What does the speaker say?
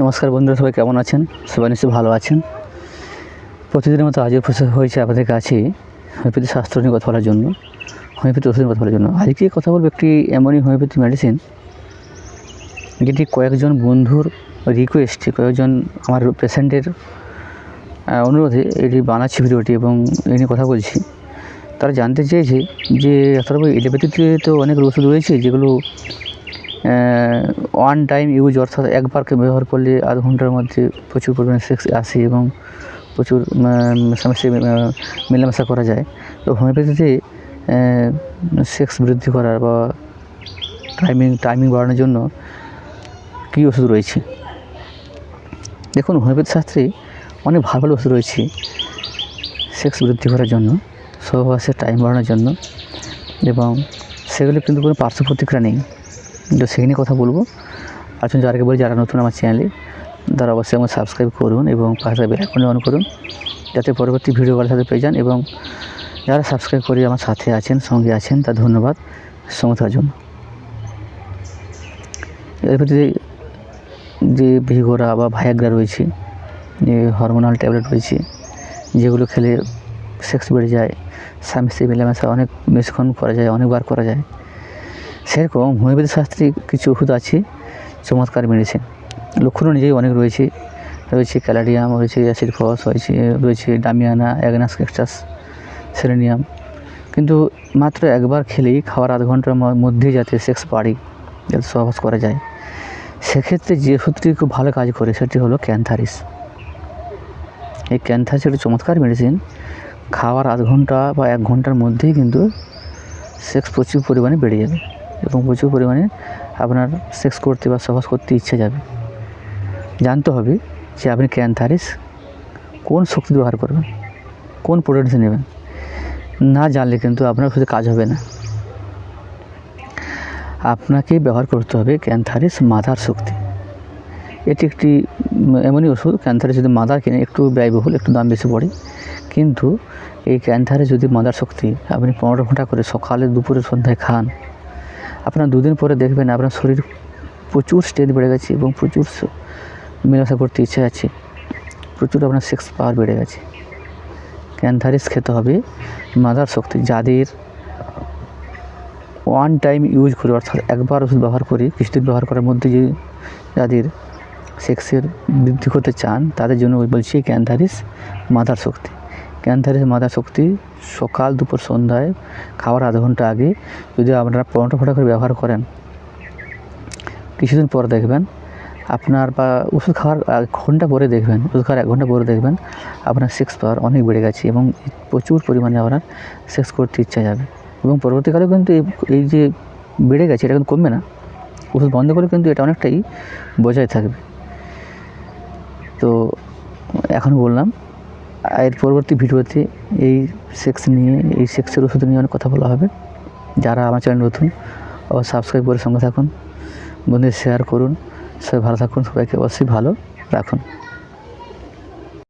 নমস্কার বন্ধুরা, সবাই কেমন আছেন? সবাই নিশ্চয়ই ভালো আছেন। প্রতিদিনের মতো আজও উপস্থিত হয়েছে আপনাদের কাছে হোমিওপ্যাথি স্বাস্থ্য নিয়ে কথা বলার জন্য। হোমিওপ্যাথি ওষুধ কথা বলার জন্য। আজকে কথা বলব একটি এমনই হোমিওপ্যাথি মেডিসিন যেটি কয়েকজন বন্ধুর রিকোয়েস্টে কয়েকজন আমার পেশেন্টের অনুরোধে এটি বানাচ্ছি ভিডিওটি এবং এই নিয়ে কথা বলছি। তারা জানতে চেয়েছে যে অথবা এলোপ্যাথিতে তো অনেক ওষুধ রয়েছে যেগুলো ওয়ান টাইম ইউজ অর্থাৎ একবারকে ব্যবহার করলে আধ ঘণ্টার মধ্যে প্রচুর পরিমাণে সেক্স আসে এবং প্রচুর মেশামেশি মেলামেশা করা যায়। তো হোমিওপ্যাথিতে সেক্স বৃদ্ধি করার বা টাইমিং টাইমিং বাড়ানোর জন্য কী ওষুধ রয়েছে? দেখুন, হোমিওপ্যাথি শাস্ত্রে অনেক ভালো ভালো ওষুধ রয়েছে সেক্স বৃদ্ধি করার জন্য সহবাসের টাইম বাড়ানোর জন্য এবং সেগুলো কিন্তু কোনো পার্শ্ব প্রতিক্রিয়া নেই। তো সেই নিয়ে কথা বলব। আসুন যারা বলি যারা নতুন আমার চ্যানেলে তারা অবশ্যই আমার সাবস্ক্রাইব করুন এবং পাশে বেল আইকনে অন করুন, যাতে পরবর্তী ভিডিও ভিডিওগুলোর সাথে পেয়ে যান এবং যারা সাবস্ক্রাইব করে আমার সাথে আছেন, সঙ্গে আছেন, তার ধন্যবাদ সঙ্গে থাকার জন্য। এর ভিতরে যে ভিগোরা বা ভায়াগ্রা রয়েছে, যে হরমোনাল ট্যাবলেট রয়েছে, যেগুলো খেলে সেক্স বেড়ে যায়, স্বামী স্ত্রী মেলামেশা অনেক বেশিক্ষণ করা যায়, অনেকবার করা যায় সেরকম হোমিওপ্যাথি শাস্ত্রে কিছু ওষুধ আছে, চমৎকার মেডিসিন লক্ষণ অনুযায়ী অনেক রয়েছে। রয়েছে ক্যালাডিয়াম, রয়েছে অ্যাসিড ফস রয়েছে রয়েছে ডামিয়ানা, অ্যাগনাস কেক্টাস সেলেনিয়াম কিন্তু মাত্র একবার খেলেই খাওয়ার আধ ঘণ্টার মধ্যেই যাতে সেক্স বাড়ে, যাতে সহবাস করা যায়। সেক্ষেত্রে যে ওষুধটি খুব ভালো কাজ করে সেটি হলো ক্যান্থারিস। এই ক্যান্থারিস একটি চমৎকার মেডিসিন খাওয়ার আধ ঘণ্টা বা এক ঘণ্টার মধ্যেই কিন্তু সেক্স প্রচুর পরিমাণে বেড়ে যাবে। এবং প্রচুর পরিমাণে আপনার সেক্স করতে বা সহজ করতে ইচ্ছে যাবে। জানতে হবে যে আপনি ক্যান্থারিস কোন শক্তি ব্যবহার করবেন, কোন প্রোডাক্টস নেবেন। না জানলে কিন্তু আপনার শুধু কাজ হবে না। আপনাকে ব্যবহার করতে হবে ক্যান্থারিস মাদার শক্তি। এটি একটি এমনই ওষুধ ক্যান্সারে যদি মাদার কিনে, একটু ব্যয়বহুল, একটু দাম বেশি পড়ে। কিন্তু এই ক্যান্সারে যদি মাদার শক্তি, আপনি পনেরো ঘণ্টা করে সকালে, দুপুরে, সন্ধ্যায় খান আপনার দুদিন পরে দেখবেন আপনার শরীর প্রচুর স্ট্রেংথ বেড়ে গেছে এবং প্রচুর মেলামেশা করতে ইচ্ছে আছে। প্রচুর আপনার সেক্স পাওয়ার বেড়ে গেছে। ক্যান্থারিস খেতে হবে, মাদার শক্তি, যাদের ওয়ান টাইম ইউজ করে, অর্থাৎ একবার ওষুধ ব্যবহার করে, কিছুদিন ব্যবহার করার মধ্যে যে যাদের সেক্সের বৃদ্ধি করতে চান, তাদের জন্য ওই বলছি ক্যান্থারিস মাদার শক্তি। ক্যান্থারিস মাদার শক্তি সকাল, দুপুর, সন্ধ্যায় খাওয়ার আধ ঘণ্টা আগে যদি আপনারা পনেরো ফোটা করে ব্যবহার করেন, কিছুদিন পর দেখবেন আপনার বা ওষুধ খাওয়ার এক ঘণ্টা পরে দেখবেন, ওষুধ খাওয়ার এক ঘণ্টা পরে দেখবেন আপনার সেক্স পাওয়ার অনেক বেড়ে গেছে এবং প্রচুর পরিমাণে আপনার সেক্স করতে ইচ্ছা যাবে। এবং পরবর্তীকালে কিন্তু এই এই যে বেড়ে গেছে এটা কিন্তু কমবে না। ওষুধ বন্ধ করে কিন্তু এটা অনেকটাই বজায় থাকবে। তো এখন বললাম এর পরবর্তী ভিডিওতে এই সেক্স নিয়ে, এই সেক্সের ওষুধ নিয়ে অনেক কথা বলা হবে। যারা আমার চ্যানেল নতুন আবার সাবস্ক্রাইব করে সঙ্গে থাকুন। বন্ধুদের শেয়ার করুন। সবাই ভালো থাকুন, সবাইকে অবশ্যই ভালো রাখুন।